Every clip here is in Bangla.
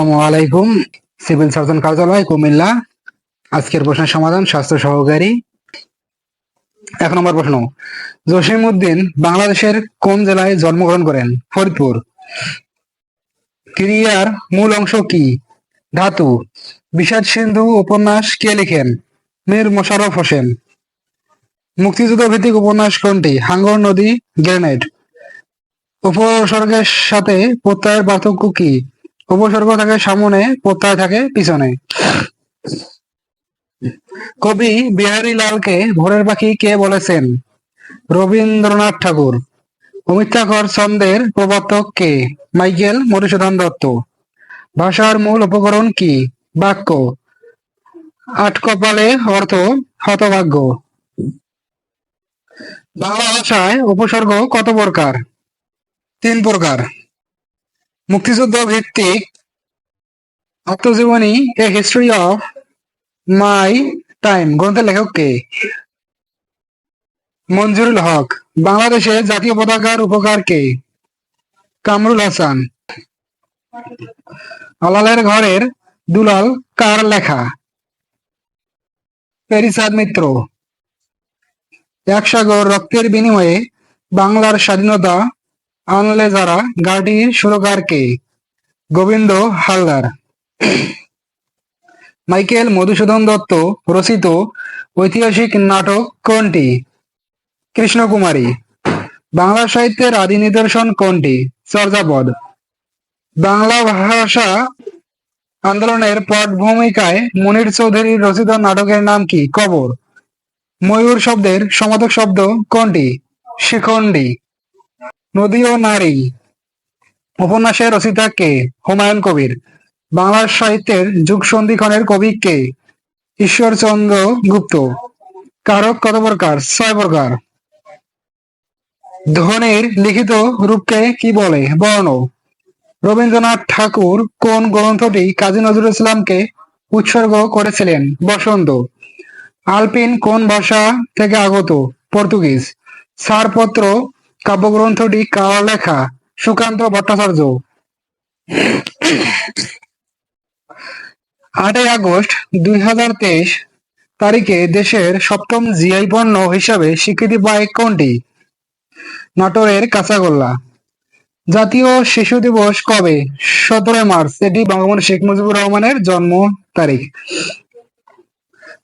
আলাইকুম, সিভিল সার্জন কার্যালয়, কুমিল্লা। আজকের প্রশ্নের সমাধান স্বাস্থ্য সহকারী। এক নম্বর প্রশ্ন জসিম উদ্দিন বাংলাদেশের কোন জেলায় জন্মগ্রহণ করেন? ফরিদপুর। ক্রিয়ার মূল অংশ কি? ধাতু। বিষাদ সিন্ধু উপন্যাস কে লিখেন? মীর মোশাররফ হোসেন। মুক্তিযুদ্ধ ভিত্তিক উপন্যাস কোনটি? হাঙ্গর নদী, গ্রেনেড। উপসর্গের সাথে প্রত্যয়ের পার্থক্য কি? উপসর্গ থাকে সামনে প্রত্যয় থাকে পিছনে। কবি বিহারী লালকে ভোরের পাখি কে বলেছেন? রবীন্দ্রনাথ ঠাকুর। অমিত্যাকর ছন্দের প্রবর্তক কে? মাইকেল মধুসূদন দত্ত। ভাষার মূল উপকরণ কি? বাক্য। আট কপালে অর্থ হতভাগ্য। বাংলা ভাষায় উপসর্গ কত প্রকার? তিন প্রকার। মুক্তিযুদ্ধ ভিত্তিক আত্মজীবনী a history of my time গ্রন্থের লেখক কে? মঞ্জুরুল হক, বাংলাদেশের জাতীয় পতাকার উপকার কে? কামরুল হাসান। আলালের ঘরের দুলাল কার লেখা? পেরিসাদ মিত্র। এক সাগর রক্তের বিনিময়ে বাংলার স্বাধীনতা আনলে যারা গাড়ির সুরকার কে গোবিন্দ হালদার। মাইকেল মধুসূদন দত্ত রচিত ঐতিহাসিক নাটক কোনটি? কৃষ্ণকুমারী। বাংলা সাহিত্যের আদি নিদর্শন কোনটি? চর্যাপদ। বাংলা ভাষা আন্দোলনের পট ভূমিকায় মনির চৌধুরীর রচিত নাটকের নাম কি? কবর। ময়ূর শব্দের সমাধক শব্দ কোনটি? শিখণ্ডী। নদী ও নারী। উপন্যাসের রচিতা কে? হুমায়ুন কবির। বাংলা সাহিত্যের যুগ সন্ধিক্ষণের কবি কে? ঈশ্বরচন্দ্র গুপ্ত। কারক কত প্রকার ছয় প্রকার ধ্বনির লিখিত রূপকে কি বলে? বর্ণ। রবীন্দ্রনাথ ঠাকুর কোন গ্রন্থটি কাজী নজরুল ইসলামকে উৎসর্গ করেছিলেন? বসন্ত। আলপিন কোন ভাষা থেকে আগত? পর্তুগিজ। ছাড়পত্র কাব্যগ্রন্থটি কার লেখা সুকান্ত ভট্টাচার্য। আটই আগস্ট দুই হাজার তেইশ তারিখে দেশের সপ্তম জিআই পণ্য হিসাবে স্বীকৃতি পায় কোনটি? নাটোরের কাঁচাগোল্লা। জাতীয় শিশু দিবস কবে? সতেরোই মার্চ, এটি বঙ্গবন্ধু শেখ মুজিবুর রহমানের জন্ম তারিখ।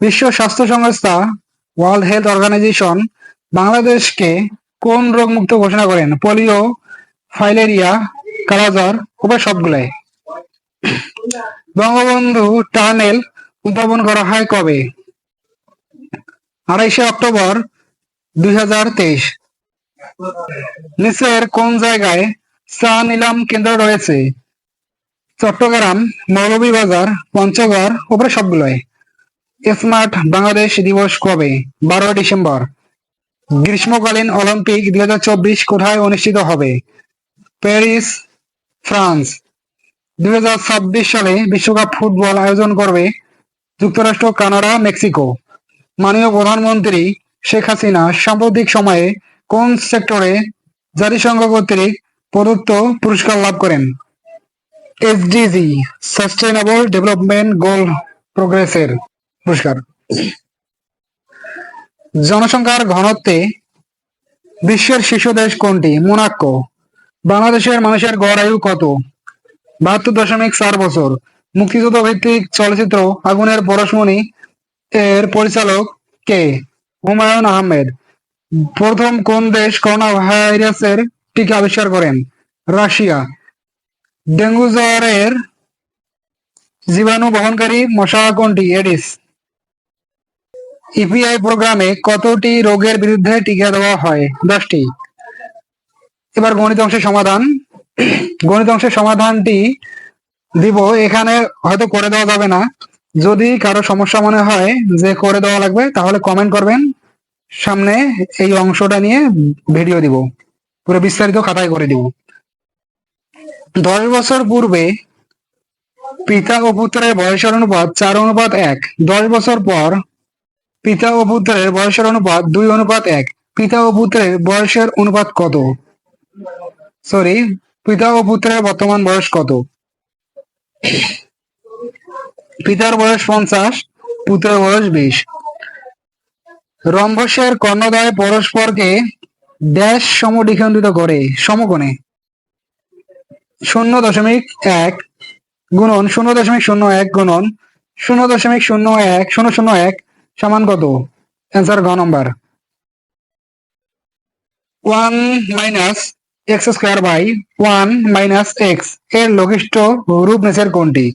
বিশ্ব স্বাস্থ্য সংস্থা ওয়ার্ল্ড হেলথ অর্গানাইজেশন বাংলাদেশকে কোন রোগ মুক্ত ঘোষণা করেন? পোলিও, ফাইলেরিয়া, কালাজ্বর, উভয় সবগুলাই। বঙ্গবন্ধু টানেল উদ্ভাবন করা হয় কবে? আড়াইশে অক্টোবর দুই হাজার কোন জায়গায় চা নিলাম কেন্দ্র রয়েছে? চট্টগ্রাম মৌলভীবাজার পঞ্চগড় উপরে সবগুলোয় স্মার্ট বাংলাদেশ দিবস কবে? বারোই ডিসেম্বর। গ্রীষ্মকালীন অলিম্পিক দুই হাজার চব্বিশ কোথায় অনুষ্ঠিত হবে? Paris, France. দুই হাজার ছাব্বিশ সালে বিশ্বকাপ ফুটবল আয়োজন করবে যুক্তরাষ্ট্র, কানাডা, মেক্সিকো। মাননীয় প্রধানমন্ত্রী শেখ হাসিনা সাম্প্রতিক সময়ে কোন সেক্টরে জাতিসংঘ কর্তৃক প্রদত্ত পুরস্কার লাভ করেন? এসডিজি সাস্টেইনেবল ডেভেলপমেন্ট গোল প্রোগ্রেসের পুরস্কার। জনসংখ্যার ঘনত্বে বিশ্বের শীর্ষ দেশ কোনটি? মোনাক্কো বাংলাদেশের মানুষের গড় আয়ু কত? বাহাত্তর দশমিক চার বছর। মুক্তিযুদ্ধ ভিত্তিক চলচ্চিত্র আগুনের পরশমণি এর পরিচালক কে? হুমায়ুন আহমেদ। প্রথম কোন দেশ করোনা ভাইরাসের টিকা আবিষ্কার করেন? রাশিয়া। ডেঙ্গু জ্বরের জীবাণু বহনকারী মশা কোনটি? এডিস। ইপিআই প্রোগ্রামে কতটি রোগের বিরুদ্ধে টিকা দেওয়া হয়? দশটি। এবার গণিত অংশের সমাধান। গণিত অংশের সমাধানটি দিব। এখানে হয়তো করে দেওয়া যাবে না। যদি কারও সমস্যা মনে হয় যে করে দেওয়া লাগবে, তাহলে কমেন্ট করবেন। সামনে এই অংশটা নিয়ে ভিডিও দিব। পুরো বিস্তারিত খাতায় করে দিব। দশ বছর পূর্বে পিতা ও পুত্রের বয়সের অনুপাত চার, অনুপাত এক। দশ বছর পর পিতা ও পুত্রের বয়সের অনুপাত দুই, অনুপাত এক। পিতা ও পুত্রের বয়সের অনুপাত কত? সরি পিতা ও পুত্রের বর্তমান বয়স কত? পিতার বয়স পঞ্চাশ, পুত্রের বয়স বিশ। রম্ভসের কর্ণদয় পরস্পরকে ড্যাশ সমদ্বিখণ্ডিত করে, সমকোণে। শূন্য দশমিক এক গুণন, শূন্য দশমিক শূন্য এক গুণন, শূন্য দশমিক শূন্য এক, শূন্য শূন্য এক সমান কত? অ্যান্সার গ number one minus x square by one minus এক্সের লঘিষ্ঠ রূপ নেচের কোনটি?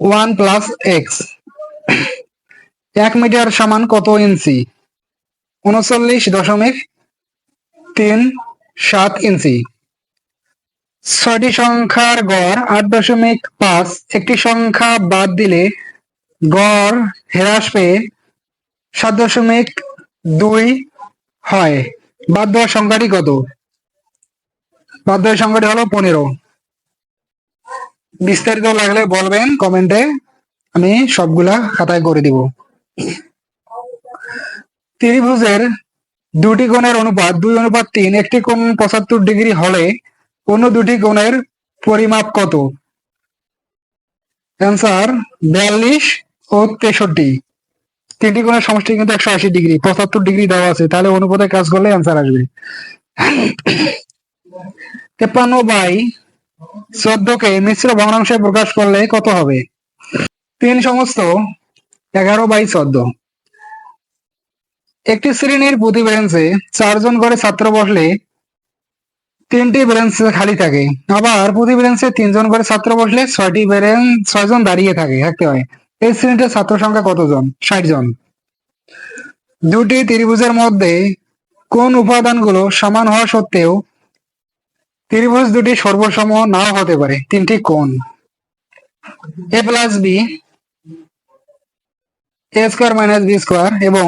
ওয়ান প্লাস এক্স এক মিটার সমান কত ইঞ্চি? উনচল্লিশ দশমিক তিন সাত ইঞ্চি। ছয়টি সংখ্যার গড় আট দশমিক পাঁচ। একটি সংখ্যা বাদ দিলে গড় হ্রাস পেয়ে সাত দশমিক দুই হয়। বাদ দেওয়ার সংখ্যাটি কত? বাদ দেওয়ার সংখ্যাটি হলো পনেরো। বিস্তারিত লাগলে বলবেন কমেন্টে, আমি সবগুলা খাতায় করে দিব। ত্রিভুজের দুটি কোণের অনুপাত, দুই অনুপাত তিন, একটি কোণ পঁচাত্তর ডিগ্রি হলে অন্য দুটি কোণের পরিমাপ কত? অ্যান্সার বিয়াল্লিশ ও তেষট্টি। তিনটি কোণের সমষ্টি কিন্তু একশো আশি ডিগ্রি, পঁচাত্তর ডিগ্রি দেওয়া আছে, তাহলে অনুপাতে কাজ করলে অ্যান্সার আসবে। তেপ্পান্ন বাই চোদ্দকে মিশ্র ভগ্নাংশে প্রকাশ করলে কত হবে? তিন সমস্ত এগারো বাই চোদ্দ। একটি শ্রেণির প্রতি বেঞ্চে চারজন করে ছাত্র বসলে তিনটি বেঞ্চ খালি থাকে। আবার প্রতি বেঞ্চে তিনজন করে ছাত্র বসলে ছয়টি বেঞ্চ ছয়জন দাঁড়িয়ে থাকে, থাকতে হয়। এই শ্রেণীতে ছাত্র সংখ্যা কতজন? ষাট জন। দুটি ত্রিভুজের মধ্যে কোন উপাদানগুলো সমান হওয়া সত্ত্বেও ত্রিভুজ দুটি সর্বসম নাও হতে পারে? তিনটি কোণ। A plus B A square minus B square এবং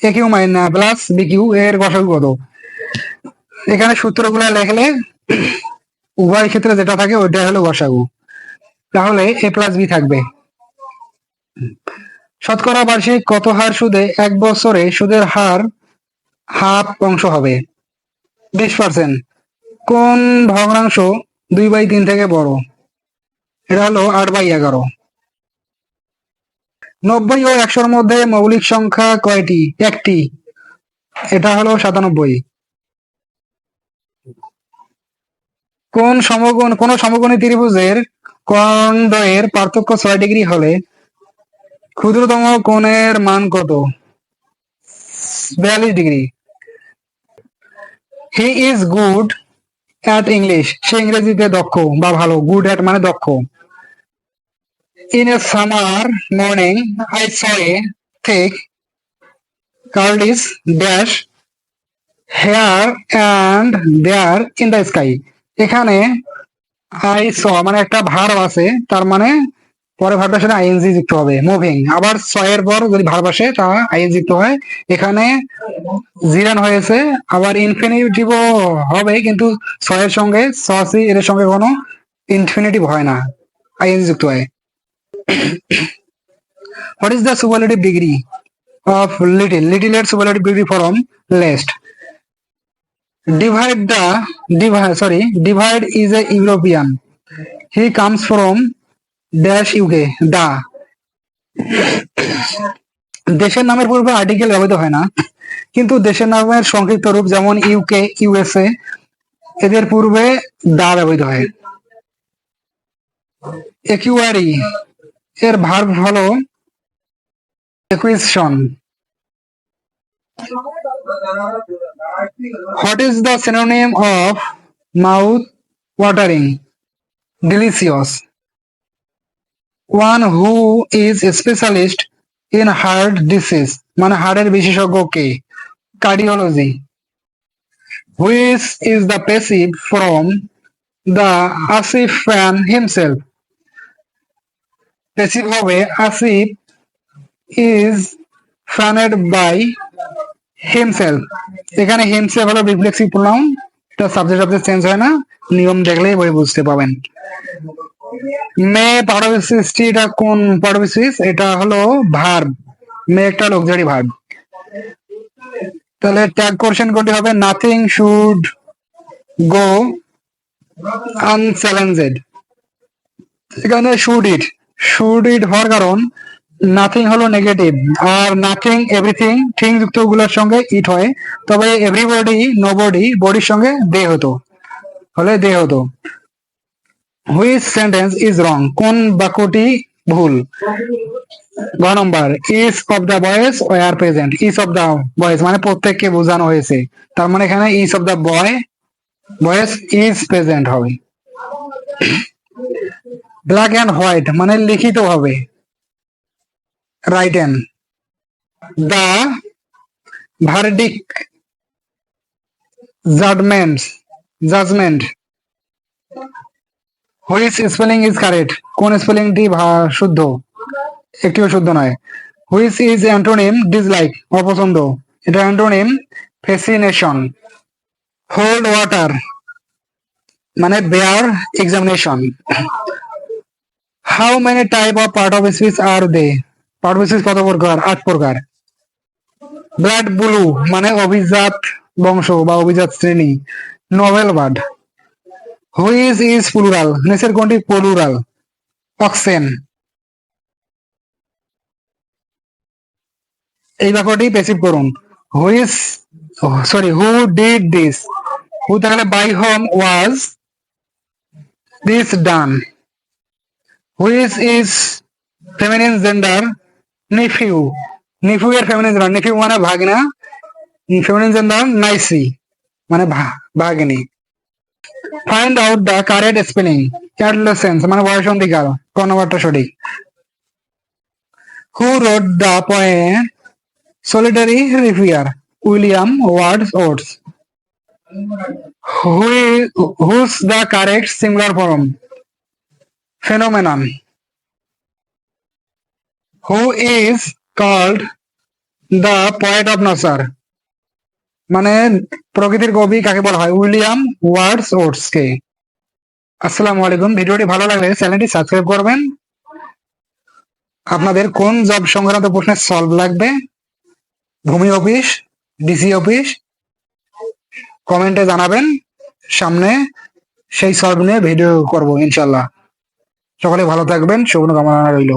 A Q minus plus B Q এর গসাগু কত? এখানে সূত্রগুলো লেখলে উভয় ক্ষেত্রে যেটা থাকে ওইটা হলো গসাগু তাহলে এ প্লাস বি থাকবে। শতকরা বার্ষিক কত হার সুদে এক বছরে সুদের হার হাফ অংশ হবে? বিশ পার্সেন্ট কোন ভগ্নাংশ দুই বাই তিন থেকে বড়? এটা হলো আট বাই এগারো। নব্বই ও একশোর মধ্যে মৌলিক সংখ্যা কয়টি? একটি। এটা হলো সাতানব্বই। কোন সমগণ কোন সমগণী ত্রিভুজের কর্ণদ্বয়ের পার্থক্য ছয় ডিগ্রি হলে ক্ষুদ্রতম কোণের মান কত? বিয়াল্লিশ degree. He is good at English সে ইংরেজিতে দক্ষ বা ভালো। গুড অ্যাট মানে দক্ষ। In a summer morning I saw a thick কার্ডিস dash here and there in the sky এখানে আই স মানে একটা ভার্ব আছে, তার মানে পরে ভার্বের সাথে আইএনজি যুক্ত হবে। মুভিং আবার ছয়ের পর যদি ভার্ব আসে তা আইএনজি যুক্ত হয়। এখানে জিরান হয়েছে, আবার ইনফিনিটিভ হবে, কিন্তু ছয়ের সঙ্গে সসি, এর সঙ্গে কোনো ইনফিনিটিভ হয় না। আইএনজি যুক্ত হয়। What is the superlative degree of little little এর superlative degree form least divide the divide sorry divide is a European he comes from dash UK the দেশের নামের পূর্বে আর্টিকেল ব্যবহৃত হয় না, কিন্তু দেশের নামের সংক্ষিপ্ত রূপ যেমন ইউকে ইউএসএ এদের পূর্বে দা ব্যবহৃত হয়। একিউয়ারি এর ভার্ব হলো acquisition What is the synonym of mouth watering Delicious. Who is a specialist in heart disease মানে হাড়ের বিশেষজ্ঞ কে? Cardiology which is the passive from the Asif fan himself? Passive হবে Asif is fanned by himself এখানে হিমসেলফ হলো রিফ্লেক্সিভ প্রোনাউন এটা সাবজেক্ট অবজেক্ট চেঞ্জ হয় না। নিয়ম দেখলেই বই বুঝতে পাবেন। মে পারবিসিসটি এটা কোন পারবিসিস এটা হলো ভার্ব। মে একটা লক্সারি ভার্ব। তাহলে ট্যাগ কোশ্চেন কোনটি হবে নাথিং শুড গো আনচ্যালেঞ্জেড এখানে শুড ইট শুড ইট হওয়ার কারণ নাথিং হলো নেগেটিভ আর নাথিং এভরিথিং থিং যুক্তগুলোর সঙ্গে ইট হয়। তবে এভরিবডি নো বডি বডির সঙ্গে দে হতো। হলে দে হতো। হুইচ সেন্টেন্স ইজ রং কোন বাক্যটি ভুল? গ number each of the boys were present each of the boys মানে প্রত্যেককে বোঝানো হয়েছে। তার মানে এখানে each of the boy boys is present হবে। ব্ল্যাক অ্যান্ড হোয়াইট মানে লিখিত হবে right written the verdict judgement judgement which spelling is correct কোন স্পেলিংটি শুদ্ধ? একটিও শুদ্ধ নয়। হুইচ ইজ অ্যান্টোনিম ডিসলাইক অপছন্দ। এটা অ্যান্টোনিম ফেসিনেশন হোল্ড ওয়াটার মানে bear examination how many type of part of speech R they part of speech কত প্রকার? আট প্রকার। ব্লাড ব্লু মানে অভিজাত বংশ বা অভিজাত শ্রেণি। Noble birth which is plural নিচের কোনটি প্লুরাল অক্সেন এই বাক্যটি পেসিভ করুন। Which sorry who did this who তাহলে by whom was this done which is feminine gender nephew nephew এর ফেমিনিন জেন্ডার নিফিউ মানে ভাগনা। Feminine gender niece. মানে ভাগিনী। find out the correct spelling adolescence মানে বয়স অধিকার ক নম্বরটা সঠিক who wrote the point solitary রিভিয়ার William Wordsworth what's whose the correct singular form phenomenon who is called the poet of nature মানে প্রকৃতির কবি কাকে বলা হয়? উইলিয়াম ওয়ার্ডস ওটস কে আসসালামু আলাইকুম। ভিডিওটি ভালো লাগলে চ্যানেলটি সাবস্ক্রাইব করবেন। আপনাদের কোন জব সংক্রান্ত প্রশ্নের সলভ লাগবে? ভূমি অফিস ডিসি অফিস, কমেন্টে জানাবেন। সামনে সেই সলভ নিয়ে ভিডিও করব ইনশাল্লাহ সকলে ভালো থাকবেন, শুভকামনা রইল।